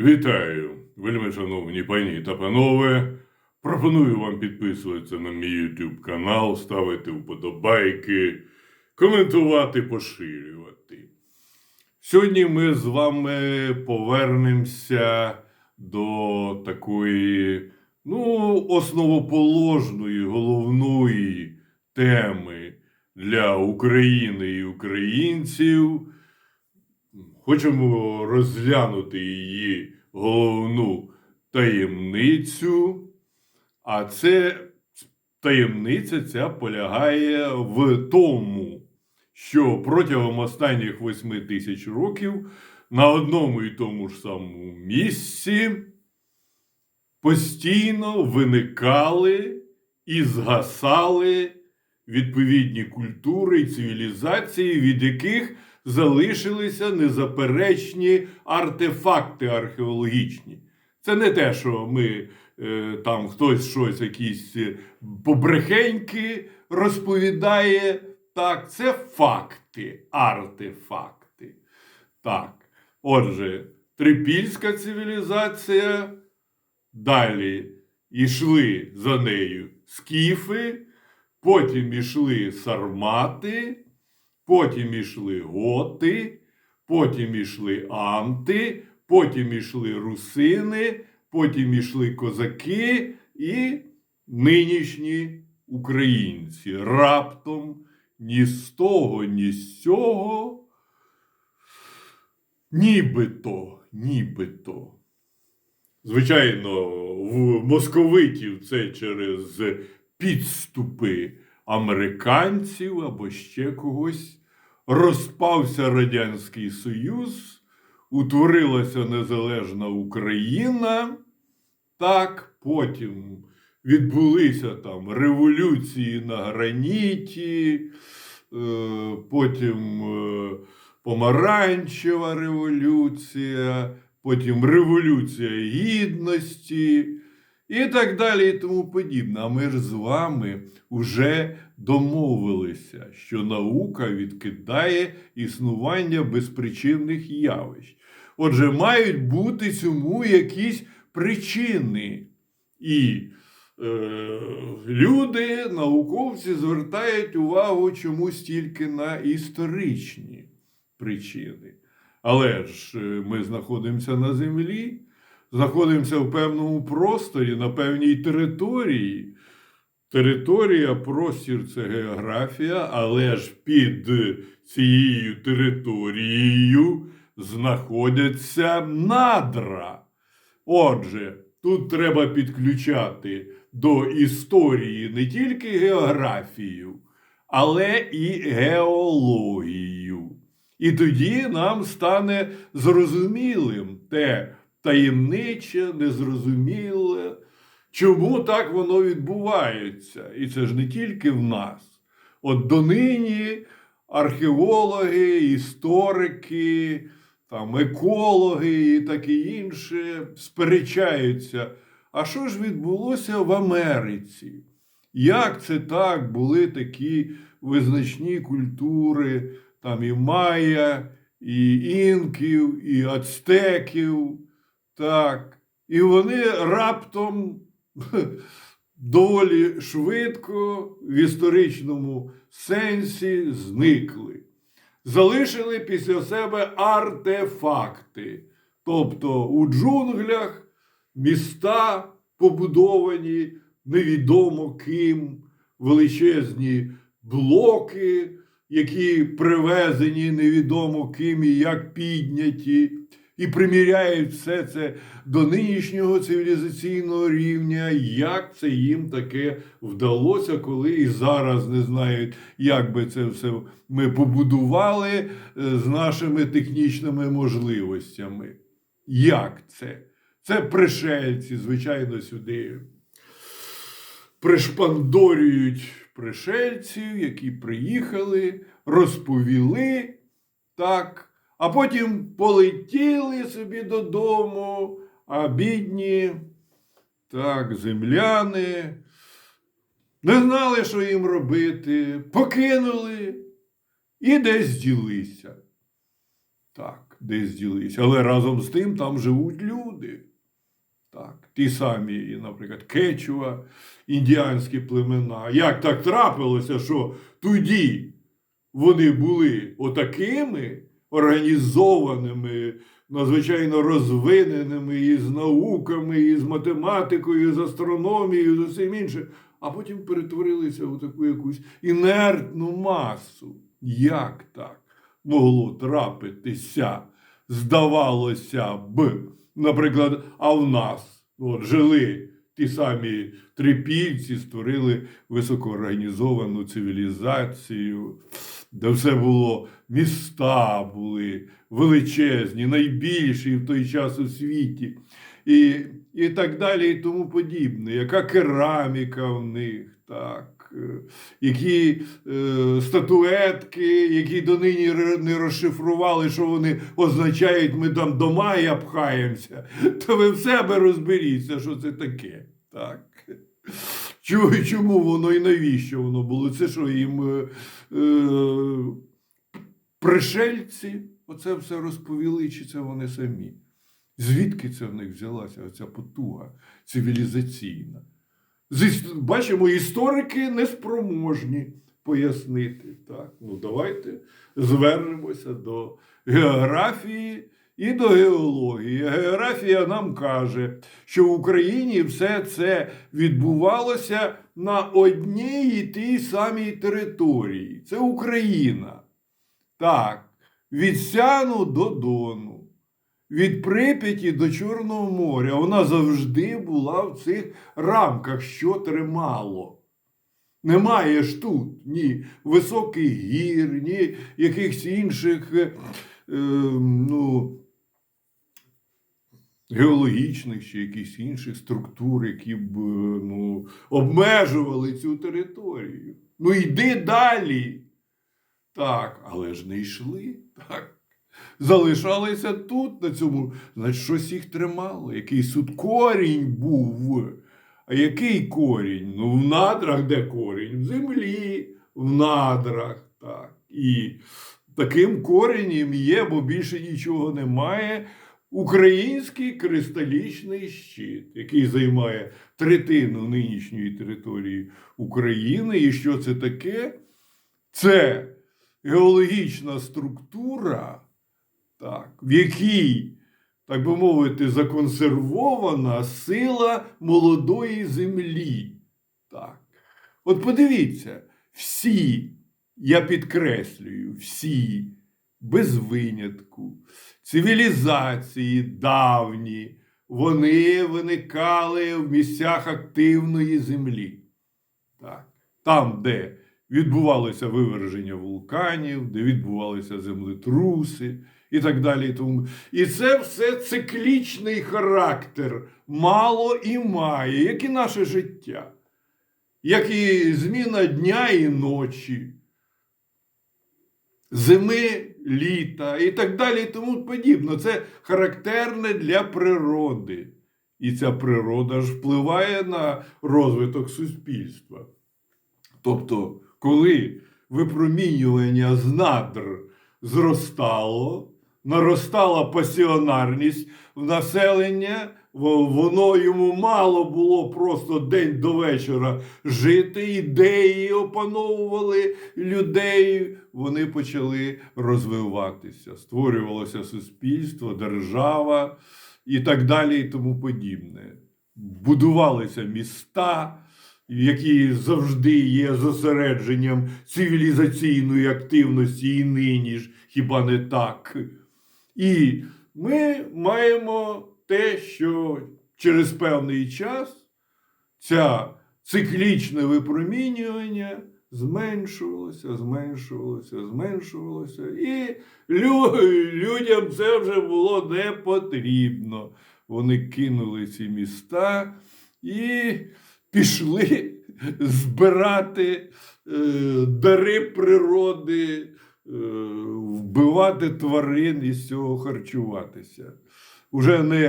Вітаю, вельми шановні пані та панове. Пропоную вам підписуватися на мій YouTube канал, ставити вподобайки, коментувати, поширювати. Сьогодні ми з вами повернемося до такої, ну, основоположної, головної теми для України і українців. Хочемо розглянути її головну таємницю. А це таємниця ця полягає в тому, що протягом останніх восьми тисяч років на одному і тому ж самому місці постійно виникали і згасали відповідні культури і цивілізації, від яких залишилися незаперечні артефакти археологічні. Це не те, що ми е, там хтось щось, якісь е, побрехеньки розповідає. Так, це факти, артефакти. Так. Отже, трипільська цивілізація. Далі йшли за нею скіфи, потім ішли сармати, потім ішли готи, потім ішли анти, потім ішли русини, потім ішли козаки і нинішні українці. Раптом ні з того, ні з цього, нібито, нібито. Звичайно, в московитів це через підступи американців або ще когось. Розпався Радянський Союз, утворилася незалежна Україна. Так, потім відбулися там революції на граніті, е, потім е, помаранчева революція, потім Революція Гідності і так далі, і тому подібне. А ми ж з вами вже домовилися, що наука відкидає існування безпричинних явищ. Отже, мають бути цьому якісь причини. І е, люди, науковці, звертають увагу чомусь тільки на історичні причини. Але ж е, ми знаходимося на землі, знаходимося в певному просторі, на певній території. Територія, простір це географія, але ж під цією територією знаходяться надра. Отже, тут треба підключати до історії не тільки географію, але і геологію. І тоді нам стане зрозумілим те таємниче, незрозуміле, чому так воно відбувається. І це ж не тільки в нас. От донині археологи, історики, там, екологи і таке інше сперечаються. А що ж відбулося в Америці? Як це так були такі визначні культури, там і майя, і інків, і ацтеків, так. І вони раптом доволі швидко в історичному сенсі зникли. Залишили після себе артефакти. Тобто у джунглях міста побудовані невідомо ким, величезні блоки, які привезені невідомо ким і як підняті, і приміряють все це до нинішнього цивілізаційного рівня, як це їм таке вдалося, коли і зараз не знають, як би це все ми побудували е, з нашими технічними можливостями. Як це? Це пришельці, звичайно, сюди пришпандорюють пришельців, які приїхали, розповіли так, а потім полетіли собі додому, а бідні, так, земляни. Не знали, що їм робити, покинули і десь ділися. Так. десь ділись. Але разом з тим там живуть люди. Так, ті самі, наприклад, Кечуа, індіанські племена. Як так трапилося, що тоді вони були отакими організованими, надзвичайно розвиненими і з науками, і з математикою, і з астрономією, і з усім іншим, а потім перетворилися в таку якусь інертну масу. Як так могло трапитися? Здавалося б, наприклад, а в нас от, жили ті самі трипільці, створили високоорганізовану цивілізацію, де все було міста були величезні, найбільші в той час у світі, і, і так далі, і тому подібне. Яка кераміка в них, так. е, Які е, статуетки, які донині не розшифрували, що вони означають, ми там до мая пхаємося, то ви в себе розберіться, що це таке. Так. Чому, воно і навіщо воно було? Це що їм е, е, пришельці оце все розповіли, чи це вони самі? Звідки це в них взялася оця потуга цивілізаційна? Бачимо, історики неспроможні пояснити. Так, ну давайте звернемося до географії і до геології. Географія нам каже, що в Україні все це відбувалося на одній і тій самій території. Це Україна. Так, від Сяну до Дону. Від Прип'яті до Чорного моря вона завжди була в цих рамках, що тримало. Немає ж тут ні високих гір, ні якихось інших е, е, ну, геологічних чи якихось інших структур, які б е, ну, обмежували цю територію. Ну йди далі. Так, але ж не йшли. Так. Залишалися тут, на цьому, значить, щось їх тримало. Якийсь тут корінь був. А який корінь? Ну, в надрах де корінь? В землі, в надрах. Так. І таким коренем є, бо більше нічого немає. Український кристалічний щит, який займає третину нинішньої території України. І що це таке? Це геологічна структура, так, в якій, так би мовити, законсервована сила молодої землі. Так. От подивіться, всі, я підкреслюю, всі, без винятку, цивілізації давні, вони виникали в місцях активної землі. Так. Там, де відбувалося виверження вулканів, де відбувалися землетруси і так далі. Тому. і це все циклічний характер мало і має, як і наше життя, як і зміна дня і ночі, зими, літа і так далі, і тому подібне. Це характерне для природи. І ця природа ж впливає на розвиток суспільства. Тобто, коли випромінювання з надр зростало, наростала пасіонарність в населення, воно йому мало було просто день до вечора жити, ідеї опановували людей, вони почали розвиватися, створювалося суспільство, держава і так далі, і тому подібне. Будувалися міста які завжди є зосередженням цивілізаційної активності і нині ж, хіба не так? І ми маємо те, що через певний час ця циклічне випромінювання зменшувалося, зменшувалося, зменшувалося, і лю- людям це вже було не потрібно. Вони кинули ці міста і пішли збирати е, дари природи, е, вбивати тварин і з цього харчуватися. Уже не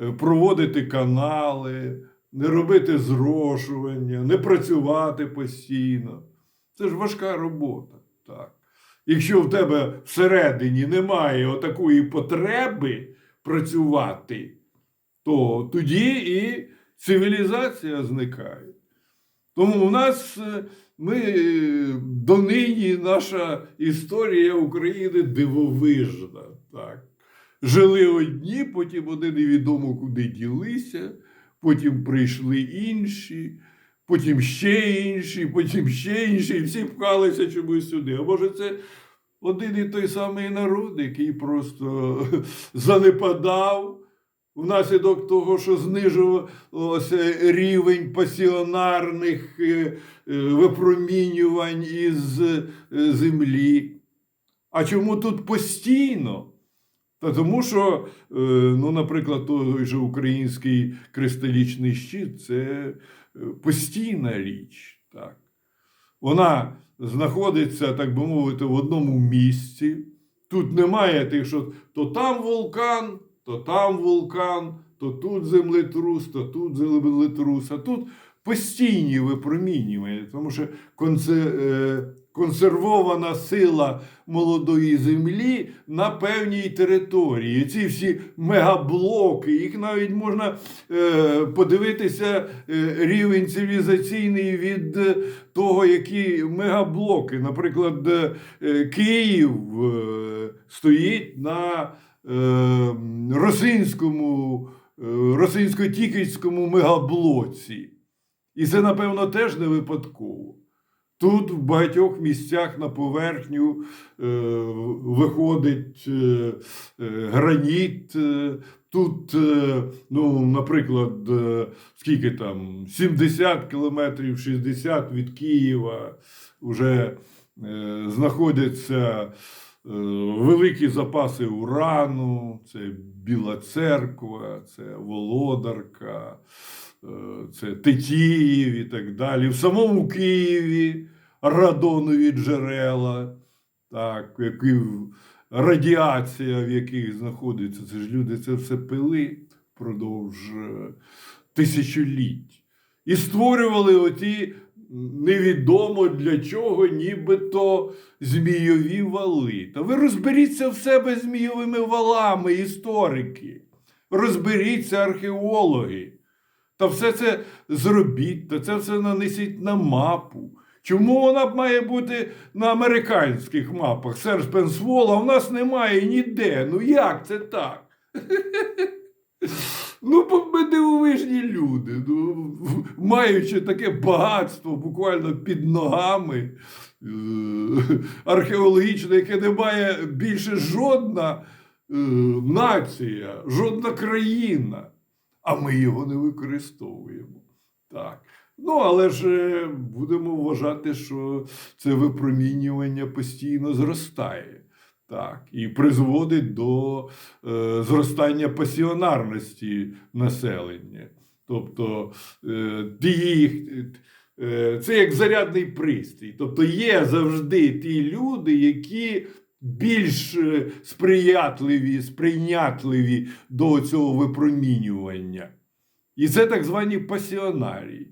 е, проводити канали, не робити зрошування, не працювати постійно. Це ж важка робота. Так. Якщо в тебе всередині немає отакої потреби працювати, то тоді і цивілізація зникає. Тому в нас е, ми е, донині наша історія України дивовижна. Так. Жили одні, потім вони невідомо куди ділися, потім прийшли інші, потім ще інші, потім ще інші, і всі пхалися чомусь сюди. А може, це один і той самий народ, який просто занепадав внаслідок того, що знижувався рівень пасіонарних е, е, випромінювань із е, землі. А чому тут постійно? Та тому що, е, ну, наприклад, той же український кристалічний щит це е, постійна річ. Так. Вона знаходиться, так би мовити, в одному місці. Тут немає тих, що то там вулкан, то там вулкан, то тут землетрус, то тут землетрус. А тут постійні випромінювання, тому що конце- е, консервована сила молодої землі на певній території. Ці всі мегаблоки, їх навіть можна е, подивитися е, рівень цивілізаційний від е, того, які мегаблоки. Наприклад, е, е, Київ е, стоїть на е, Росинському, е, Росинсько-Тіківському мегаблоці. І це, напевно, теж не випадково. Тут в багатьох місцях на поверхню е, виходить е, е, граніт. Е, тут, е, ну, наприклад, е, скільки там, 70 кілометрів, 60 від Києва вже е, знаходяться е, великі запаси урану, це Біла Церква, це Володарка. Це Тетіїв і так далі. В самому Києві радонові джерела, так, які, радіація, в яких знаходиться. Це ж люди це все пили впродовж е, тисячоліть. І створювали оті невідомо для чого, нібито змійові вали. Та ви розберіться в себе змійовими валами, історики. Розберіться археологи. Та все це зробіть, та це все нанесіть на мапу. Чому вона має бути на американських мапах? Серж Пенсвол, а в нас немає ніде. Ну як це так? Ну, ми дивовижні люди. Ну, маючи таке багатство буквально під ногами е, археологічне, яке не має більше жодна е, нація, жодна країна а ми його не використовуємо. Так. Ну, але ж е, будемо вважати, що це випромінювання постійно зростає. Так, і призводить до е, зростання пасіонарності населення. Тобто, е, ті, е, це як зарядний пристрій. Тобто є завжди ті люди, які більш е, сприятливі, сприйнятливі до цього випромінювання. І це так звані пасіонарії.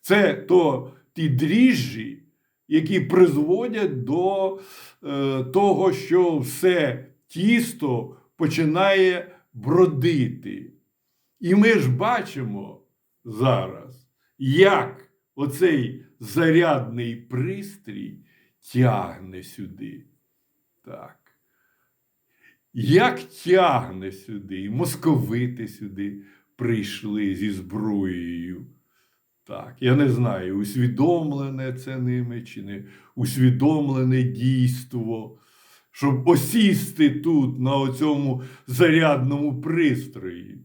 Це то ті дріжджі, які призводять до е, того, що все тісто починає бродити. І ми ж бачимо зараз, як оцей зарядний пристрій тягне сюди. Так. Як тягне сюди, московити сюди прийшли зі зброєю. Так, я не знаю, усвідомлене це ними чи не усвідомлене дійство, щоб осісти тут на оцьому зарядному пристрої.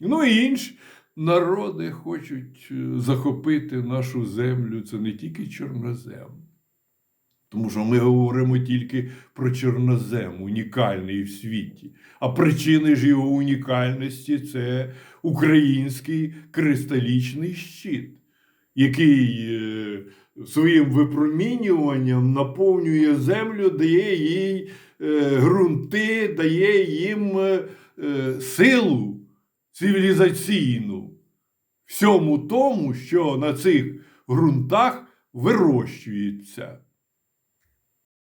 Ну і інші народи хочуть е, захопити нашу землю. Це не тільки чорнозем. Тому що ми говоримо тільки про чорнозем, унікальний в світі. А причини ж його унікальності це український кристалічний щит, який е, своїм випромінюванням наповнює землю, дає їй е, ґрунти, дає їм е, силу цивілізаційну. Всьому тому, що на цих ґрунтах вирощується.